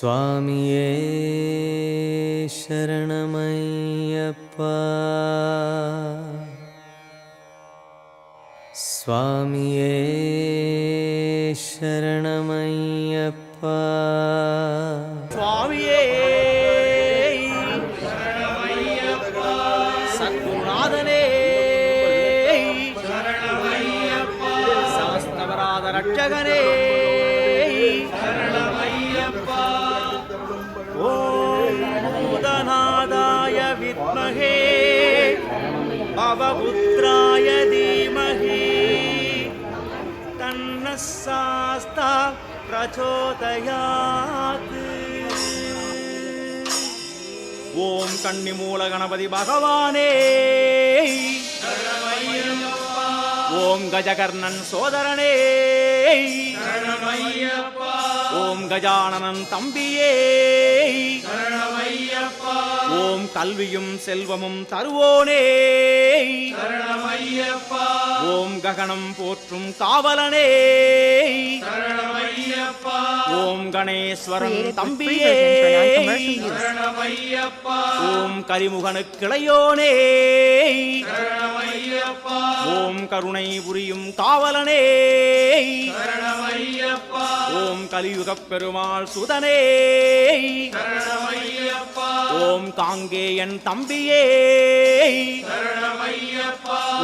स्वामिये शरणमय्यप्पा। स्वामिये शरणमय्यप्पा। தன்ன சாஸ்தா பிரச்சோதயாத் ஓம் கன்னி மூல கணபதி பகவானே ஓம் கஜகர்ணன் சோதரனே ஓம் கஜானனன் தம்பியே ஓம் கல்வியும் செல்வமும் தருவோனே. ஓம் ககனம் போற்றும் காவலனே. ஓம் கணேஸ்வரன் தம்பியே. ஓம் கரிமுகனுக்கிளையோனே ஓம் கருணை புரியும் காவலனே. ஓம் கலியுகப் பெருமாள் சுதனே. ஓம் காங்கேயன் தம்பியே.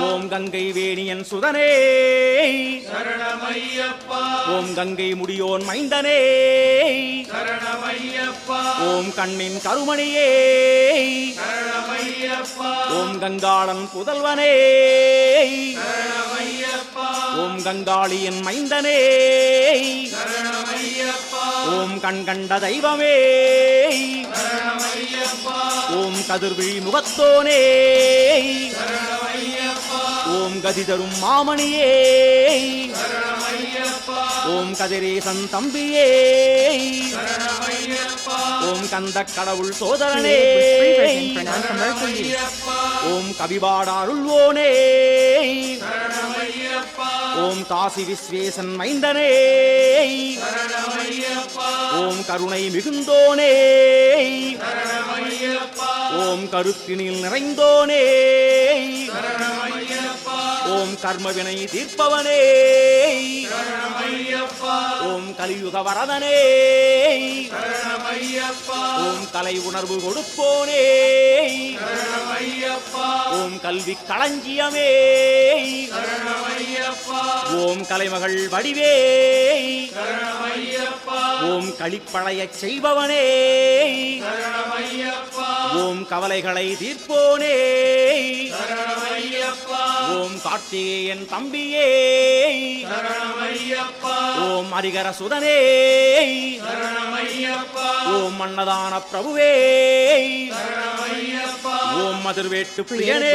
ஓம் கங்கை வேணியன் சுதனே. ஓம் கங்கை முடியோன் மைந்தனே. ஓம் கண்ணின் கருமணியே. ஓம் கங்காளன் புதல்வனே. ஓம் கங்காளியின் மைந்தனே. ஓம் கண் கண்ட தெய்வமே. ஓம் கதிர்விழி முகத்தோனே. ஓம் கதி தரும் மாமணியே. ஓம் கதிரேசன் தம்பியே. ஓம் கந்த கடவுள் சோதரனே. ஓம் கவிபாடாருள்வோனே ஓம் காசி விஸ்வேசன் மைந்தனே. ஓம் கருணை மிகுந்தோனே. ஓம் கருத்தினில் நிறைந்தோனே. ஓம் கர்மவினை தீர்ப்பவனே. ஓம் கலியுக வரதனே. ஓம் கலை உணர்வு கொடுப்போனே. ஓம் கல்வி களஞ்சியமே. ஓம் கலைமகள் வடிவே. ஓம் களிப்பழையச் செய்பவனே. ஓம் கவலைகளை தீர்ப்போனே. ஓம் கார்த்திகேயன் தம்பியே. ஓம் அரிகர சுதனே. ஓம் அன்னதான பிரபுவே. ஓம் மதுர்வேட்டு பிரியனே.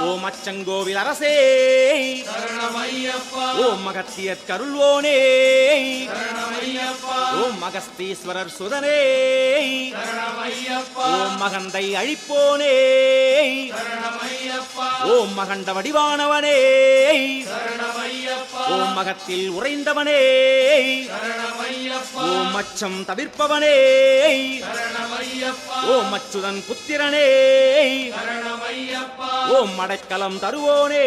ஓம் அச்சங்கோவில் அரசே. ஓம் மகத்தியற் கருள்வோனே. ஓம் மகஸ்தீஸ்வரர் சுதனே. ஓம் மகந்தை அழிப்போனே. ஓம் மகண்ட வடிவானவனே. மகத்தில் உறைந்தவனே. ஓம் மச்சம் தவிர்ப்பவனே. ஓம் அச்சுதன் புத்திரனே. ஓம் மடைக்கலம் தருவோனே.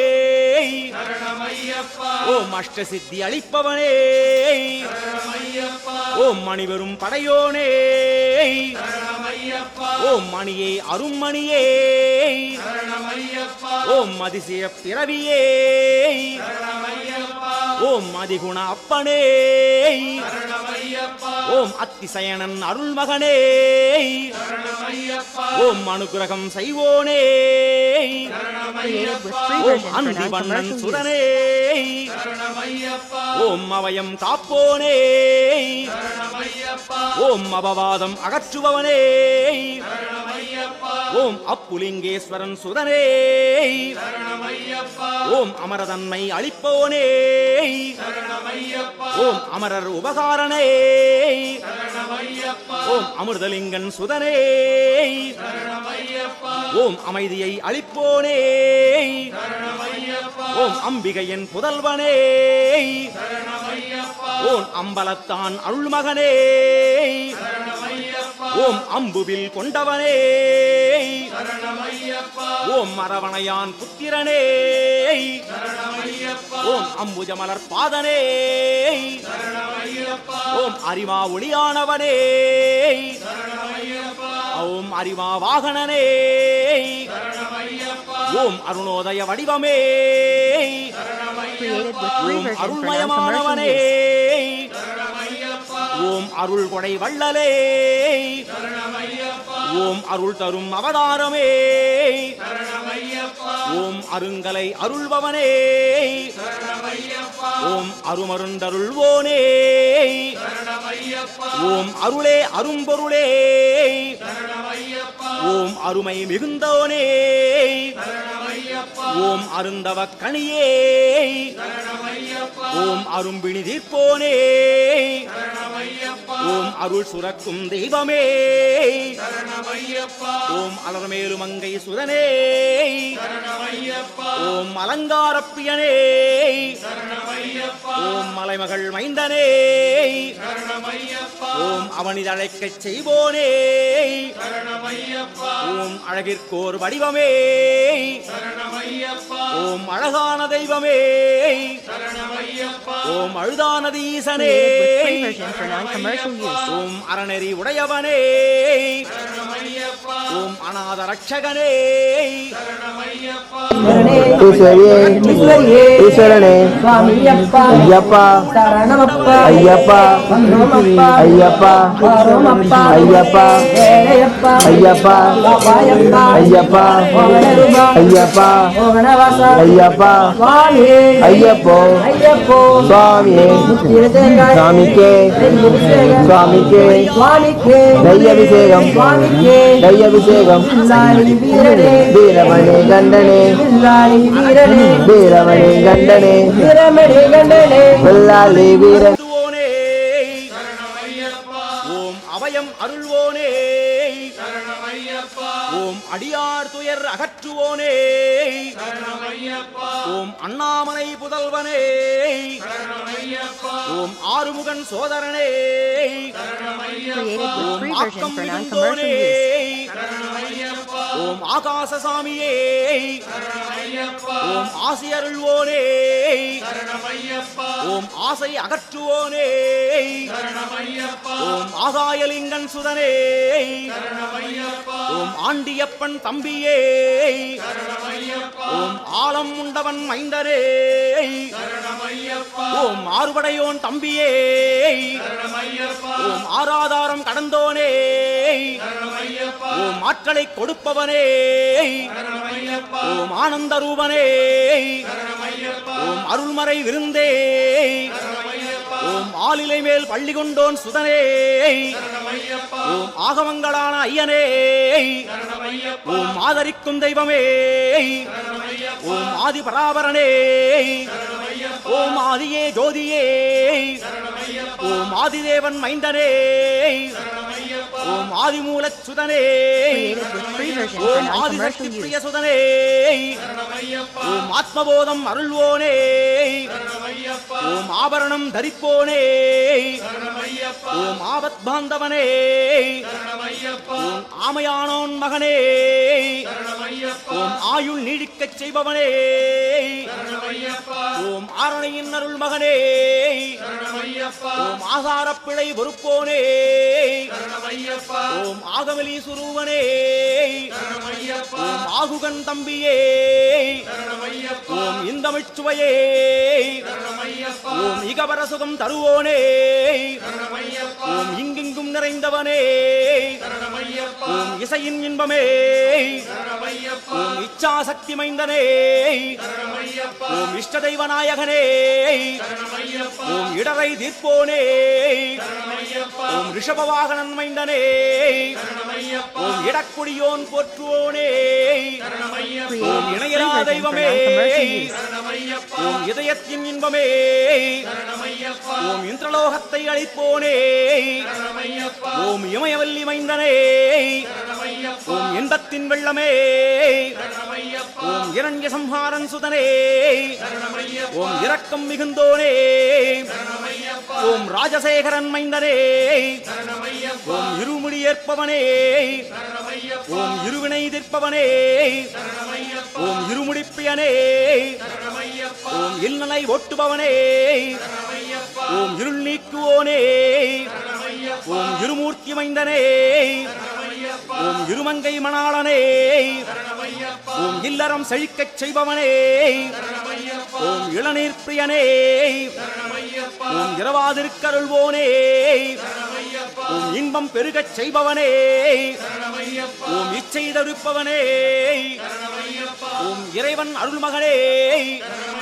ஓம் அஷ்டசித்தி அளிப்பவனே. ஓம் மணிவரும் படையோனே. ஓம் மணியே அரும்மணியே. ஓம் அதிசய பிறவியே. ஆதிகுண அப்பனே. ஓம் அத்திசயனன் அருள்மகனே. ஓம் அனுகிரகம் செய்வோனே. ஓம் version for வண்ணன் non-commercial ஓம் அவயம் காப்போனே. ஓம் அபவாதம் அகற்றுபவனே. ஓம் அப்புலிங்கேஸ்வரன் சுதனே. ஓம் அமரதன்மை அளிப்போனே ஓம் அமரர் உபகாரணே. ஓம் அமிர்தலிங்கன் சுதனே. ஓம் அமைதியை அளிப்போனே ஓம் அம்பிகையின் புதல்வனே. ஓம் அம்பலத்தான் அருள்மகனே. ஓம் அம்புவில் கொண்டவனே. ஓம் மரவணையான் புத்திரனே. ஓம் அம்புஜமலர் பாதனே. ஓம் அரிமா ஒளியானவனே. ஓம் அரிமா வாகனனே. ஓம் அருணோதய வடிவமே. Created with free Om version for non-commercial அருள்மயமானவனே use. ஓம் அருள் கொடை வள்ளலே ஓம் அருள் தரும் அவதாரமே. ஓம் அருங்கலை அருள்பவனே. ஓம் அருமருந்தருள்வோனே ஓம் அருளே அரும்பொருளே. ஓம் அருமை மிகுந்தோனே ஓம் அருந்தவ கனியே. ஓம் அரும்பிணி தீர்ப்போனே. ஓம் அருள் சுரக்கும் தெய்வமே. ஓம் அலர்மேலு மங்கை சுதனே. ஓம் அலங்காரப்பிரியனே ஓம் மலைமகள் மைந்தனே. ஓம் அவனிதழைக்கச் செய்வோனே. ஓம் அழகிற்கோர் வடிவமே. ஓம் அழகான தெய்வமே. ஓம் அழுதானது ஈசனே. ஓம் அறநெறி உடையவனே. ஓம் அநாத ரட்சகனே ஈஸ்வரனே ஐயப்பா. ஐயப்பா. ஐயப்பா. ஐயப்பா. ஐயப்பா. ஐயப்பா. ஐயப்பா. ஐயப்பா. ஐயப்பா. ஐயப்போ. சுவாமியே. சுவாமிக்கே. சுவாமிக்கே. வில்லை அபிஷேகம் வீரமணி கண்டனே. வீரமணி கண்டனே. வில்லாளி வீரன் அடியார் துயர் அகற்ற. அகற்றுவோனே ஓம் அண்ணாமலை புதல்வனே. ஓம் ஆறுமுகன் சோதரனே. ஓம் ஆக்கம் மிகுந்தோனே. ஓம் ஆகாசசாமியே. ஓம் ஆசி அருள்வோனே ஓம் ஆசை அகற்றுவோனே. ஓம் ஆகாயலிங்கன் சுதனே. ஓம் ஆண்டியப்பன் தம்பியே. ஓம் ஆழம் உண்டவன் மைந்தரே. ஓம் ஆறுபடையோன் தம்பியே. ஓம் ஆராதாரம் கடந்தோனே. ஓம் ஆற்றலை கொடுப்பவனே. ஓம் ஆனந்த ரூபனே. ஓம் அருள்மறை விருந்தே. ஓம் ஆலிலை மேல் பள்ளி கொண்டோன் சுதனே. ஓம் ஆகமங்களான ஐயனே. ஓம் ஆதரிக்கும் தெய்வமே. ஓம் ஆதி பராபரனே. ஓம் ஆதியே ஜோதியே. ஓம் ஆதிதேவன் மைந்தனே. ஓம் ஆதிமூல சுதனே. ஓம் ஆதிசக்தி பிரிய சுதனே. ஓம் ஆத்மபோதம் அருள்வோனே. ஓம் ஆபரணம் தரிப்போனே. ஓம் ஆபத் பாந்தவனே. ஓம் ஆமையானோன் மகனே. ஓம் ஆயுள் நீடிக்கச் செய்பவனே. ஓம் ஆரணையின் அருள் மகனே. ஓம் ஆசாரப்பிழை பொறுப்போனே ஓம் ஆகமலி சுரூவனே ஓம் ஆகுகன் தம்பியே. ஓம் இந்தமிழ்ச்சுவையே இகபர சுகம் தருவோனே ஓம் இங்கெங்கும் நிறைந்தவனே. ஓம் இசையின் இன்பமே. ஓம் இச்சாசக்தி மைந்தனே. ஓம் இஷ்ட தெய்வ நாயகனே ஓம் இடரை தீர்ப்போனே. ஓம் ரிஷபவாகனன் மைந்தனே. ஓம் இடக்குடியோன் போற்றுவோனே. ஓம் இணையரா தெய்வமே. ஓம் இதயத்தின் இன்பமே. ஓம் இந்திரலோகத்தை அளிப்போனே ஓம் இமயவல்லி மைந்தனே. ஓம் இன்பத்தின் வெள்ளமே. ஓம் இரண்ய சம்ஹாரன் சுதனே. ஓம் இரக்கம் மிகுந்தோனே. ஓம் ராஜசேகரன் மைந்தனே. ஓம் இருமுடி ஏற்பவனே. ஓம் இருவினை எதிர்ப்பவனே ஓம் இருமுடிப்பியனே ஓம் இல்லனை ஒட்டுபவனே ஓம் இருள் நீக்குவோனே ஓம் இருமூர்த்தி மைந்தனே ஓம் இருமங்கை மணாளனே ஓம் இல்லறம் செழிக்கச் செய்பவனே ஓம் இளநீர் பிரியனே ஓம் இரவாதிருக்கருள்வோனே ஓம் இன்பம் பெருகச் செய்பவனே ஓம் இச்சை தருப்பவனே ஓம் இறைவன் அருள்மகனே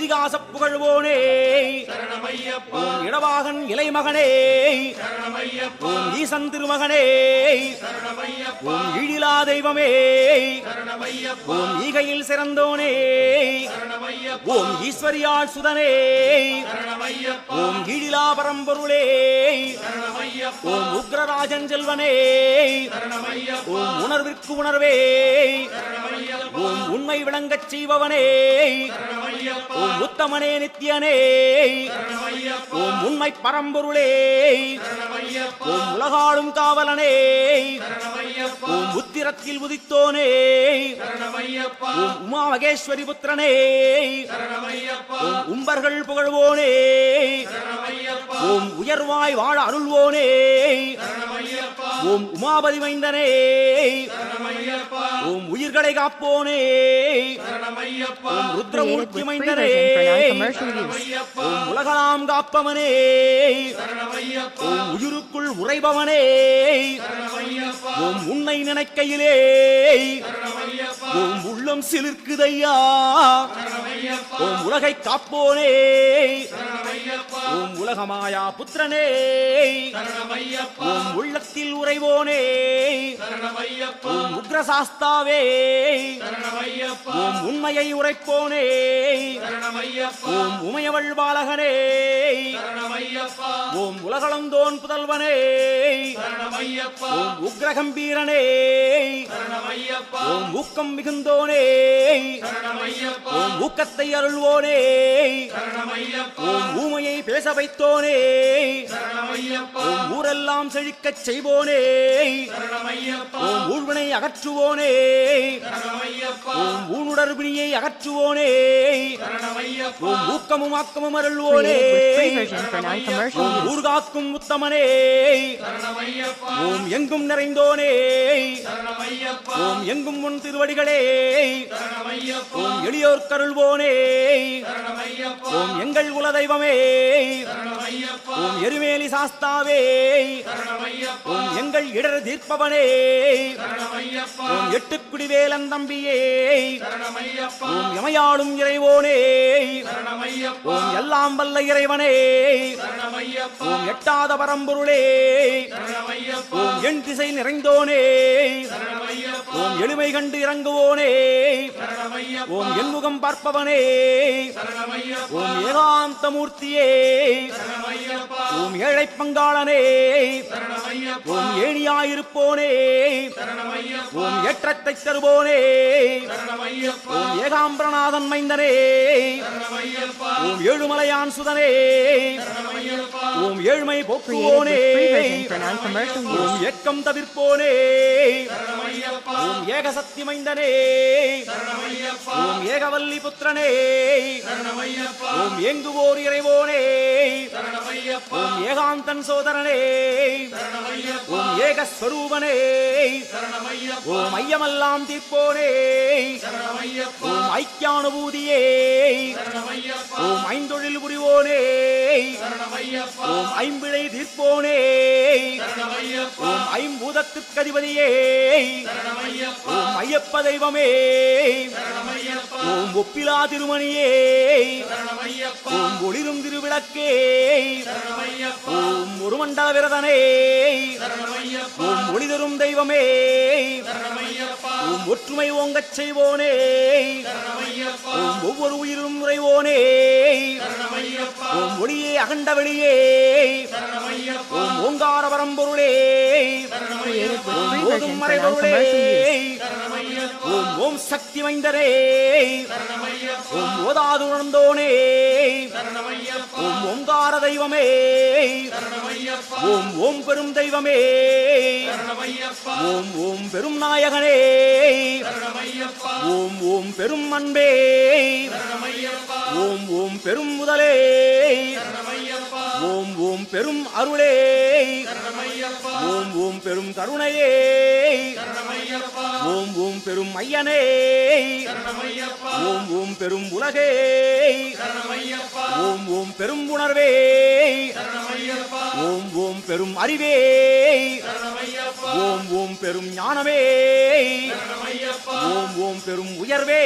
இதிகாச புகழ்வோனே. ஓம் இடவாகன் இலைமகனே. ஓம் ஈசன் திருமகனே. ஓம் ஈழிலா தெய்வமே. ஓம் ஈகையில் சிறந்தோனே. ஓம் ஈஸ்வரியாள் சுதனே. ஓம் ஈழிலா பரம்பொருளே. ஓம் உக்ரராஜன் செல்வனே. ஓம் உணர்விற்கு உணர்வே. ஓம் உண்மை விளங்கச் செய்பவனே. ஓம் உத்தமனே நித்தியனே. ஓம் உண்மை பரம்பொருளே. ஓம் உலகாளும் காவலனே. ஓம் உத்திரத்தில் உதித்தோனே. ஓம் உமா மகேஸ்வரி புத்திரனே. ஓம் உம்பர்கள் புகழ்வோனே. ஓம் உயர்வாய் வாழ அருள்வோனே. ஓம் உமாபதி மைந்தனே. ஓம் உயிர்களை காப்போனே. ஓம் ருத்ரமூர்த்தி Created with free மைந்தனே version for non-commercial use. ஓம் உலகலாம் காப்பவனே ஓம் உயிருக்குள் உறைபவனே. ஓம் உன்னை நினைக்கையிலே. ஓம் உள்ளம் சிலிர்க்குதையா. ஓம் உலகை காப்போனே. ஓம் உலகமாயா புத்திரனே. ஓம் உள்ளத்தில் உறைவோனே. ஓம் உக்ரசாஸ்தாவே. ஓம் உண்மையை உரைப்போனே. ஓம் உமையவள் பாலகனே. ஓம் உலகளந்தோன் புதல்வனே. ஓம் உக்ரகம்பீரனே. ஓம் ஊக்கம் மிகுந்தோனே. ஓம் ஊக்கத்தை அருள்வோனே. ஓம் ஊமையை பேச ஓம் ஊரெல்லாம் செழிக்கச் செய்வோனே. ஓம் ஊழ்வினை அகற்றுவோனே. ஓம் ஊனுடர்பிணியை அகற்றுவோனே. ஓம் ஊக்கமும் ஆக்கமும் அருள்வோனே. Created with free version for non-commercial Om use. ஊர்காக்கும் உத்தமனே. ஓம் எங்கும் நிறைந்தோனே. ஓம் எங்கும் உன் திருவடிகளே. ஓம் எளியோர் கருள்வோனே. ஓம் எங்கள் குலதெய்வமே ஓம் எருமேலி சாஸ்தாவே. ஓம் எங்கள் இடர் தீர்ப்பவனே. ஓம் எட்டுக்குடி வேலன் தம்பியே. ஓம் எமையாளும் இறைவோனே. ஓம் எல்லாம் வல்ல இறைவனே. ஓம் எட்டாத பரம்பொருளே. ஓம் எண் திசை நிறைந்தோனே. ஓம் எளிமை கண்டு இறங்குவோனே. ஓம் எண்முகம் பார்ப்பவனே. ஓம் ஏகாந்த மூர்த்தியே ஓம் ஏழை பங்காளனே. ஓம் ஏணியாயிருப்போனே. ஓம் ஏற்றத்தை தருவோனே ஓம் ஏகாம்பரநாதன் மைந்தனே. ஓம் ஏழுமலையான் சுதனே. ஓம் ஏழ்மை போக்குவோனே. With free version for non-commercial use. ஓம் ஏக்கம் தவிர்ப்போனே. ஓம் ஏகசக்தி மைந்தனே ஓம் ஏகவல்லி புத்திரனே ஓம் ஏங்குவோர் இறைவோனே. ஓம் ஏகாந்தன் சோதரனே. ஓம் ஏகஸ்வரூபனே. ஓம் ஐயமெல்லாம் தீர்ப்போனே. ஓம் ஐக்கியானுபூதியே. ஓம் ஐந்தொழில் புரிவோனே. ஓம் ஐம்பிழை தீர்ப்போனே. ஓம் ஐம்பூதத்திற்கதிபதியே ஓம் ஐயப்ப தெய்வமே ஓம் ஒப்பிலா திருமணியே. ஓம் ஒளிரும் திருவிளக்கே. ஓம் ஒரு மண்டல விரதனே ஓம் ஒளி தரும் தெய்வமே ஓம் ஒற்றுமை ஓங்கச் செய்வோனே. ஓம் ஒவ்வொரு உயிரும் உறைவோனே. ஓம் ஒளியே அகண்ட வெளியே ஓம் ஓங்கார ஓம் free ஓதும் மறைபொருளே. ஓம் ஓம் சக்தி மைந்தரே. ஓம் ஓதாது உணர்ந்தோனே. ஓம் ஓங்கார தெய்வமே. ஓம் ஓம் பெரும் தெய்வமே. ஓம் ஓம் பெரும் நாயகனே. ஓம் ஓம் பெரும் அன்பே. ஓம் ஓம் பெரும் முதலே. ஓம் ஓம் பெரும் அருளே. ஓம் ஓம் பெரும் கருணையே. ஓம் ஓம் பெரும் ஐயனே ஓம் ஓம் பெரும் உலகே. ஓம் ஓம் பெரும் உணர்வே. ஓம் ஓம் பெரும் அறிவே. ஓம் ஓம் பெரும் ஞானமே. ஓம் ஓம் பெரும் உயர்வே.